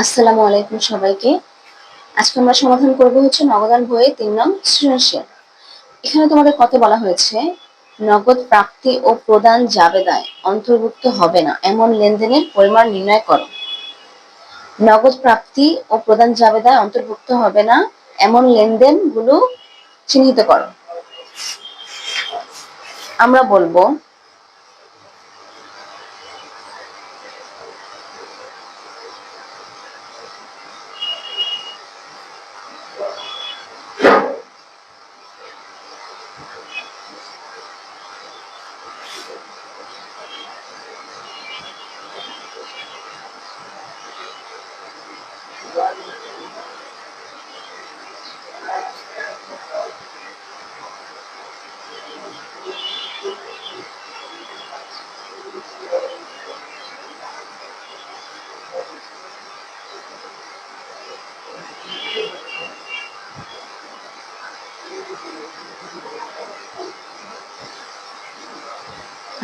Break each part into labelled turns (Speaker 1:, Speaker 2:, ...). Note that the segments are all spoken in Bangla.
Speaker 1: আসসালামু আলাইকুম সবাইকে। আজকে আমরা সমাধান করব হচ্ছে নগদান বইয়ে তিন নং সৃজনশীল। এখানে তোমাদের কত বলা হয়েছে, নগদ প্রাপ্তি ও প্রদান জাবেদায় অন্তর্ভুক্ত হবে না, এমন লেনদেনের পরিমাণ নির্ণয় করো। নগদ প্রাপ্তি ও প্রদান জাবেদায় অন্তর্ভুক্ত হবে না, এমন লেনদেনগুলো চিহ্নিত করো। আমরা বলব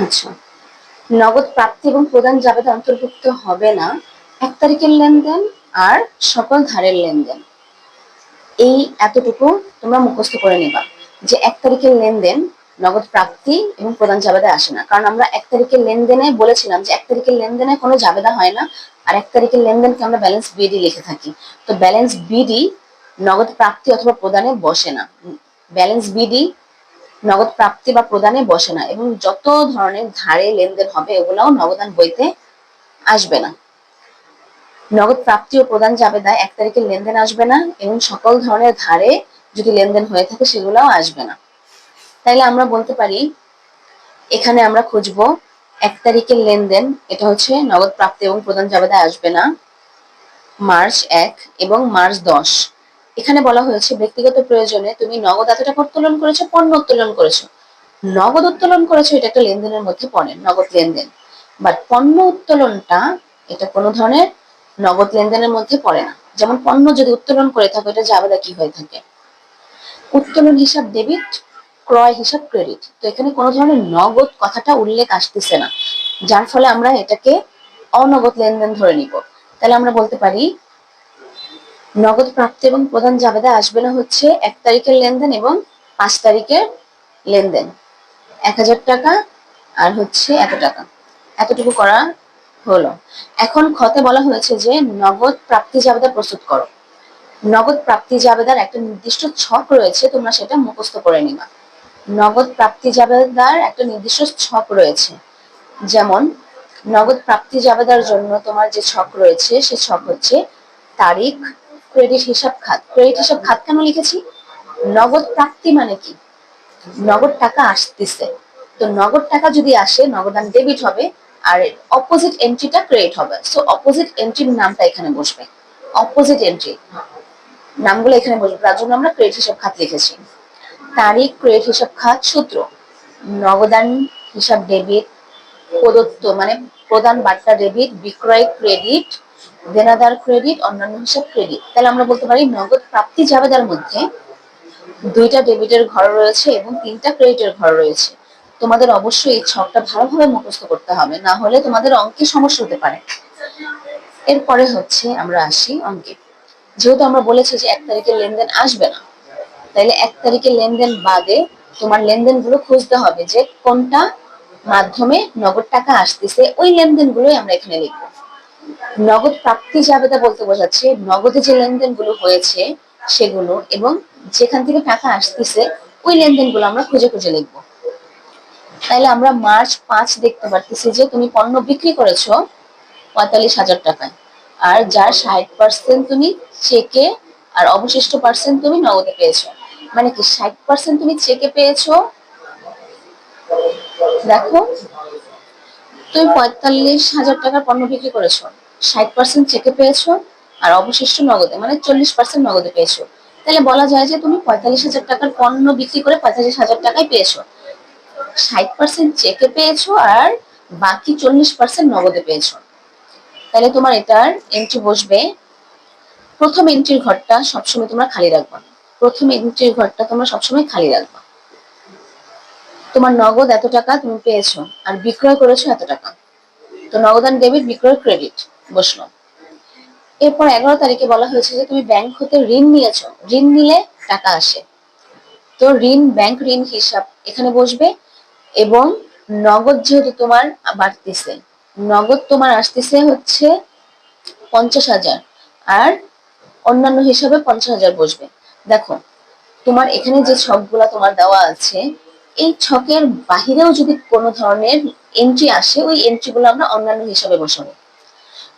Speaker 1: আচ্ছা। নগদ প্রাপ্তি এবং প্রদান জাবেদা অন্তর্ভুক্ত হবে না। এক তারিখের লেনদেন আর সকল ধারের লেনদেন। এই এতটুকু তোমরা মুখস্থ করে নিবা যে এক তারিখের লেনদেন নগদ প্রাপ্তি এবং প্রদান জাবেদা আসে না। কারণ আমরা এক তারিখের লেনদেনে বলেছিলাম যে এক তারিখের লেনদেনে কোনো জাবেদা হয় না আর এক তারিখের লেনদেনকে আমরা ব্যালেন্স বিডি লিখে থাকি। তো ব্যালেন্স বিডি নগদ প্রাপ্তি অথবা প্রদানে বসে না। ব্যালেন্স বিডি নগদ প্রাপ্তি বা প্রদানে বসে না এবং যত ধরনের ধারে লেনদেন হবে এগুলাও নগদান বইতে আসবে না। নগদ প্রাপ্তি ও প্রদান যাবে দায় এক তারিখের লেনদেন আসবে না এবং সকল ধরনের ধারে যদি লেনদেন হয়ে থাকে সেগুলোও আসবে না। তাইলে আমরা বলতে পারি, এখানে আমরা খুঁজবো এক তারিখের লেনদেন, এটা হচ্ছে নগদ প্রাপ্তি এবং প্রদান জাবেদায় আসবে না, মার্চ এক এবং মার্চ দশ। এখানে বলা হয়েছে, ব্যক্তিগত প্রয়োজনে তুমি নগদ এত টাকা উত্তোলন করেছ, পণ্য উত্তোলন করেছ। নগদ উত্তোলন করেছ, এটা একটা লেনদেনের মধ্যে পড়ে, নগদ লেনদেন। বাট পণ্য উত্তোলনটা, এটা কোনো ধরনের নগদ লেনদেনের মধ্যে পড়ে না। যেমন পণ্য যদি উত্তোলন করে থাকো এটা জাবেদা কি হয়ে থাকে? উত্তোলন হিসাব ডেবিট ক্রয় হিসাব ক্রেডিট তো এখানে কোনো ধরনের নগদ কথাটা উল্লেখ আসতেছে না। যার ফলে আমরা এটাকে অনগদ লেনদেন ধরে নিব। তাহলে আমরা বলতে পারি নগদ প্রাপ্তি এবং প্রধান জাবেদা আসবে না হচ্ছে এক তারিখের লেনদেন এবং পাঁচ তারিখের লেনদেন। এক হাজার টাকা আর হচ্ছে এত টাকা। এতটুকু করা হলো। এখন খতে বলা হয়েছে যে নগদ প্রাপ্তি জাবেদা প্রস্তুত করো। নগদ প্রাপ্তি জাবেদার একটা নির্দিষ্ট ছক রয়েছে, তোমরা সেটা মুখস্থ করে নিবা। নগদ প্রাপ্তি জাবেদার একটা নির্দিষ্ট ছক রয়েছে। যেমন, নগদ প্রাপ্তি জাবেদার জন্য তোমার যে ছক রয়েছে, সে ছক হচ্ছে তারিখ ক্রেডিট হিসাব খাত। ক্রেডিট হিসাব খাত কেন লিখেছি? নগদ প্রাপ্তি মানে কি? নগদ টাকা আসতেছে। তো নগদ টাকা যদি আসে নগদান ডেবিট হবে, আর অপোজিট এন্ট্রিটা ক্রেডিট হবে। সো অপোজিট এন্ট্রির নামটা এখানে বসবে। অপোজিট এন্ট্রি নামগুলো এখানে বসবে। তার জন্য আমরা ক্রেডিট হিসাব খাত লিখেছি। তারিখ ক্রেডিট হিসাব খাত, সূত্র। নগদান হিসাব ডেবিট প্রদত্ত মানে প্রদান বার্তা ডেবিট বিক্রয় ক্রেডিট দেনাদার ক্রেডিট, অন্যান্য হিসাব ক্রেডিট। তাহলে আমরা বলতে পারি নগদ প্রাপ্তি জাবেদার মধ্যে দুইটা ডেবিটের ঘর রয়েছে এবং তিনটা ক্রেডিটের ঘর রয়েছে। তোমাদের অবশ্যই এই ছকটা ভালোভাবে মুখস্থ করতে হবে, না হলে তোমাদের অঙ্কে সমস্যা হতে পারে। এরপরে হচ্ছে আমরা আসি অঙ্কে। যেহেতু আমরা বলেছি যে এক তারিখের লেনদেন আসবে না তাইলে এক তারিখের লেনদেন বাদে তোমার লেনদেনগুলো খুঁজতে হবে যে কোনটা মাধ্যমে নগদ টাকা আসতেছে, ওই লেনদেন গুলোই আমরা এখানে লিখব। নগদ প্রাপ্তি জাবেদা বলতে বোঝাচ্ছে, নগদে যে লেনদেনগুলো হয়েছে সেগুলো এবং যেখান থেকে টাকা আসতেছে, ওই লেনদেনগুলো আমরা খুঁজে খুঁজে লিখব। তাইলে আমরা মার্চ পাঁচ দেখতে পারতেছি যে তুমি পণ্য বিক্রি করেছ পঁয়তাল্লিশ হাজার টাকায়, আর যার ষাট পার্সেন্ট তুমি চেকে আর অবশিষ্ট পার্সেন্ট তুমি নগদে পেয়েছ। মানে কি, ষাট পার্সেন্ট তুমি চেকে পেয়েছ? দেখো, তুমি পঁয়তাল্লিশ হাজার টাকার পণ্য বিক্রি করেছ। ষাট পার্সেন্ট চেকে পেয়েছ আর অবশিষ্ট নগদে মানে চল্লিশ পার্সেন্ট নগদে পেয়েছ। তাহলে বলা যায় যে তুমি পঁয়তাল্লিশ হাজার টাকার পণ্য বিক্রি করে পঁয়তাল্লিশ হাজার টাকায় পেয়েছ। ষাট পার্সেন্ট চেকে পেয়েছ আর বাকি চল্লিশ পার্সেন্ট নগদে পেয়েছ। তাহলে তোমার এটার এন্ট্রি বসবে। প্রথম এন্ট্রির ঘরটা সবসময় তোমরা খালি রাখবা। প্রথম এন্ট্রির ঘরটা তোমরা সবসময় খালি রাখবা। তোমার নগদ এত টাকা তুমি পেয়েছ আর বিক্রয় করেছ এত টাকা। তো নগদান ডেবিট বিক্রয় ক্রেডিট বসল। এরপর এগারো তারিখে বলা হয়েছে যে তুমি ব্যাংক হতে ঋণ নিয়েছো। ঋণ নিলে টাকা আসে। তো ঋণ ব্যাংক ঋণ হিসাব এখানে বসবে এবং নগদ যেহেতু তোমার বাড়তেছে, নগদ তোমার আসতেছে হচ্ছে পঞ্চাশ হাজার আর অন্যান্য হিসাবে পঞ্চাশ হাজার বসবে। দেখো, তোমার এখানে যে ছকগুলা তোমার দেওয়া আছে, এই ছকের বাহিরেও যদি কোনো ধরনের এন্ট্রি আসে, ওই এন্ট্রিগুলো আমরা অন্যান্য হিসাবে বসাবো।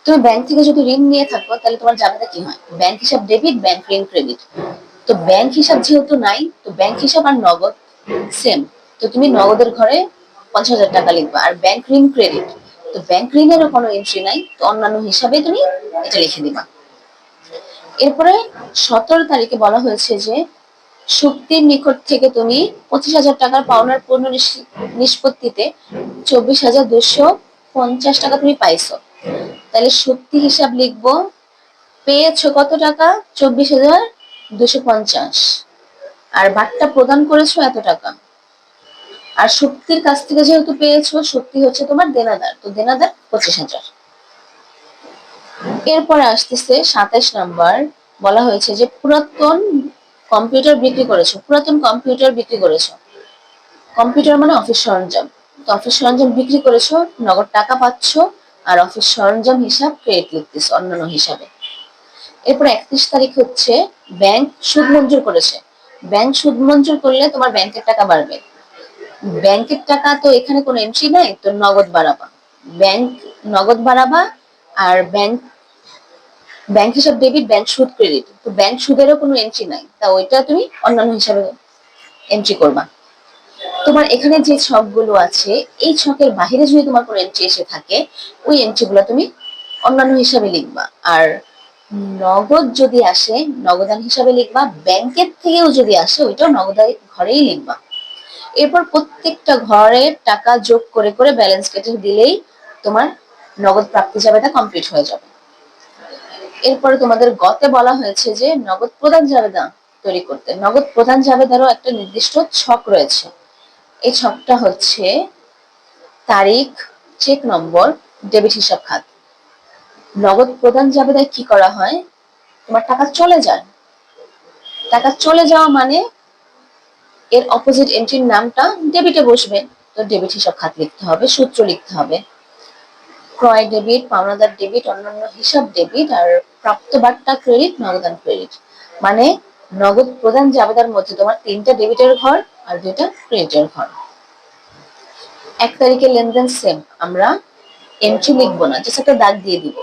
Speaker 1: তুমি ব্যাংক থেকে যদি ঋণ নিয়ে থাকো, তাহলে তোমার জানাটা কি হয়? ব্যাংক হিসাব ডেবিট ব্যাংক ঋণ ক্রেডিট তো ব্যাংক হিসাব যেহেতু নাই, তো ব্যাংক হিসাব আর নগদ সেম তো তুমি নগদের ঘরে পঞ্চাশ হাজার টাকা লিখবা আর ব্যাংক ঋণ ক্রেডিট তো ব্যাংক ঋণেরও কোনো এন্ট্রি নাই, তো অন্যান্য হিসাবে তুমি এটা লিখে দিবা। এরপরে সতেরো তারিখে বলা হয়েছে যে, শক্তির নিকট থেকে তুমি পঁচিশ হাজার টাকার পাওনার পূর্ণ নিষ্পত্তিতে চব্বিশ হাজার দুশো পঞ্চাশ টাকা তুমি পাইছো। তাহলে শক্তি হিসাব লিখব। পেয়েছ কত টাকা? চব্বিশ হাজার দুশো পঞ্চাশ। আর বাট্টা প্রদান করেছ এত টাকা। আর শক্তির কাছ থেকে যেহেতু পেয়েছ, শক্তি হচ্ছে তোমার দেনাদার। তো দেনাদার পঁচিশ হাজার। এরপরে আসতেছে সাতাইশ নাম্বার। বলা হয়েছে যে পুরাতন কম্পিউটার বিক্রি করেছ। পুরাতন কম্পিউটার বিক্রি করেছ। কম্পিউটার মানে অফিস সরঞ্জাম। তো অফিস সরঞ্জাম বিক্রি করেছ, নগদ টাকা পাচ্ছ আর অফিস সরঞ্জাম হিসাব ক্রেডিট লিখতেছে, অন্যান্য হিসাবে। এরপর একত্রিশ তারিখ হচ্ছে ব্যাংক সুদ মঞ্জুর করেছে। ব্যাংক সুদ মঞ্জুর করলে তোমার ব্যাংকের টাকা বাড়বে। ব্যাংকের টাকা তো এখানে কোনো এন্ট্রি নাই, তো নগদ বাড়াবা। ব্যাংক নগদ বাড়াবা আর ব্যাংক ব্যাংক হিসাব ডেবিট ব্যাংক সুদ ক্রেডিট তো ব্যাংক সুদেরও কোনো এন্ট্রি নাই, তা ওইটা তুমি অন্যান্য হিসাবে এন্ট্রি করবা। তোমার এখানে যে ছকগুলো আছে, এই ছকের বাহিরে যদি তোমার কোনো এন্ট্রি এসে থাকে, ওই এন্ট্রিগুলো তুমি অন্যান্য হিসাবে লিখবা। আর নগদ যদি আসে, নগদান হিসাবে লিখবা, ব্যাংকের থেকেও যদি আসে, ওইটাও নগদান ঘরেই লিখবা। এরপর প্রত্যেকটা ঘরে টাকা যোগ করে করে ব্যালেন্স কেটে দিলেই তোমার নগদ প্রাপ্তি যাবেটা কমপ্লিট হয়ে যাবে। এরপরে তোমাদের গতে বলা হয়েছে যে, নগদ প্রদান জাবেদা তৈরি করতে। নগদ প্রদান জাবেদারও একটা নির্দিষ্ট ছক রয়েছে। এই ছকটা হচ্ছে তারিখ চেক নম্বর, ডেবিট হিসাব খাত। নগদ প্রদান যাবে জাবেদায় কি করা হয়? তোমার টাকা চলে যায়। টাকা চলে যাওয়া মানে এর অপোজিট এন্ট্রির নামটা ডেবিটে বসবে। তো ডেবিট হিসাব খাত লিখতে হবে, সূত্র লিখতে হবে। ক্রয় ডেবিট পাওনাদার ডেবিট অন্যান্য হিসাব ডেবিট আর প্রাপ্ত বার্তা ক্রেডিট নগদান ক্রেডিট মানে নগদ প্রদান জাবেদার মধ্যে তোমার তিনটা ডেবিটের ঘর আর দুইটা ক্রেডিটের ঘর। এক তারিখের লেনদেন সেম আমরা এন্ট্রি লিখব না জাস্ট একটা দাগ দিয়ে দিব।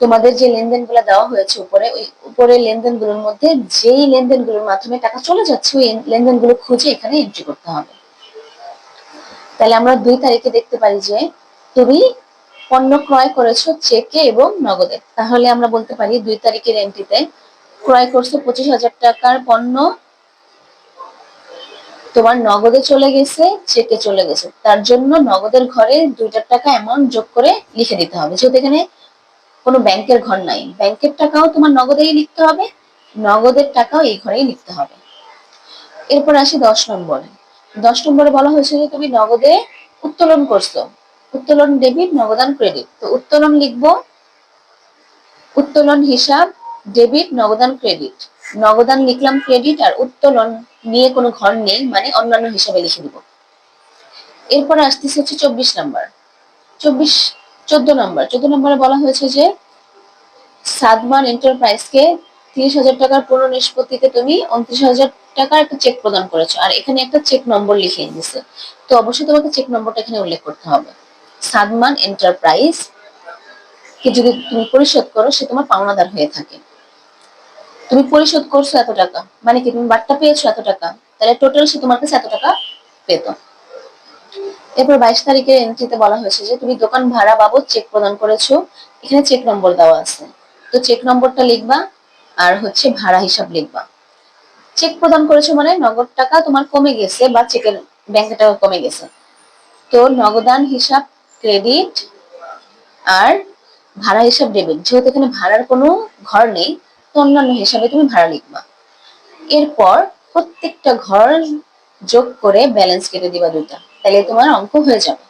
Speaker 1: তোমাদের যে লেনদেনগুলো দেওয়া হয়েছে উপরে, ওই উপরে লেনদেনগুলোর মধ্যে যেই লেনদেনগুলোর মাধ্যমে টাকা চলে যাচ্ছে, ওই লেনদেনগুলো খুঁজে এখানে এন্ট্রি করতে হবে। তাহলে আমরা দুই তারিখে দেখতে পারি যে তুমি পণ্য ক্রয় করেছ চেকে এবং নগদে। তাহলে আমরা বলতে পারি দুই তারিখের এন্ট্রিতে ক্রয় করছ পঁচিশ হাজার টাকার পণ্য। তোমার নগদে চলে গেছে, চেকে চলে গেছে। তার জন্য নগদের ঘরে দুইটা টাকা অ্যামাউন্ট যোগ করে লিখে দিতে হবে। যেহেতু এখানে কোনো ব্যাংকের ঘর নাই, ব্যাংকের টাকাও তোমার নগদেই লিখতে হবে, নগদের টাকাও এই ঘরেই লিখতে হবে। এরপর আসি দশ নম্বরে। দশ নম্বরে বলা হয়েছে যে তুমি নগদে উত্তোলন করছ। উত্তোলন, ডেবিট, নগদান, ক্রেডিট। তো উত্তোলন লিখব। উত্তোলন হিসাব ডেবিট, নগদান, ক্রেডিট। নগদান লিখলাম ক্রেডিট আর উত্তোলন নিয়ে কোনো ঘর নেই মানে অন্যান্য হিসাবে লিখে দিব। এরপরে আসতেছে হচ্ছে চব্বিশ নাম্বার। চব্বিশ, চোদ্দ নম্বর। চোদ্দ নম্বরে বলা হয়েছে যে, সাদমান এন্টারপ্রাইজকে তিরিশ হাজার টাকার পুরো নিষ্পত্তিতে তুমি উনত্রিশ হাজার টাকার একটা চেক প্রদান করেছ। আর এখানে একটা চেক নম্বর লিখে দিছে তো অবশ্যই তোমাকে চেক নম্বরটা এখানে উল্লেখ করতে হবে। সাদমান এন্টারপ্রাইজ, কে যদি তুমি পরিশোধ করো, সে তোমার পাওনাদার হয়ে থাকে। তুমি পরিশোধ করছ এত টাকা। মানে কি, তুমি বার্তা পেয়েছ এত টাকা? তাহলে টোটাল সে তোমার কাছে এত টাকা পেতো। এরপর বাইশ তারিখের এন্ট্রিতে বলা হয়েছে যে, তুমি দোকান ভাড়া বাবদ চেক প্রদান করেছ। এখানে চেক নম্বর দেওয়া আছে। তো চেক নম্বরটা লিখবা আর হচ্ছে ভাড়া হিসাব লিখবা। চেক প্রদান করেছ মানে নগদ টাকা তোমার কমে গেছে বা চেকের ব্যাংকে টাকা কমে গেছে। তো নগদান হিসাব ক্রেডিট আর ভাড়া হিসাব ডেবিট যেহেতু এখানে ভাড়ার কোনো ঘর নেই অন্যান্য হিসাবে তুমি ভাড়া লিখবা। এরপর প্রত্যেকটা ঘর যোগ করে ব্যালেন্স কেটে দিবা দুটা তাহলে তোমার অঙ্ক হয়ে যাবে।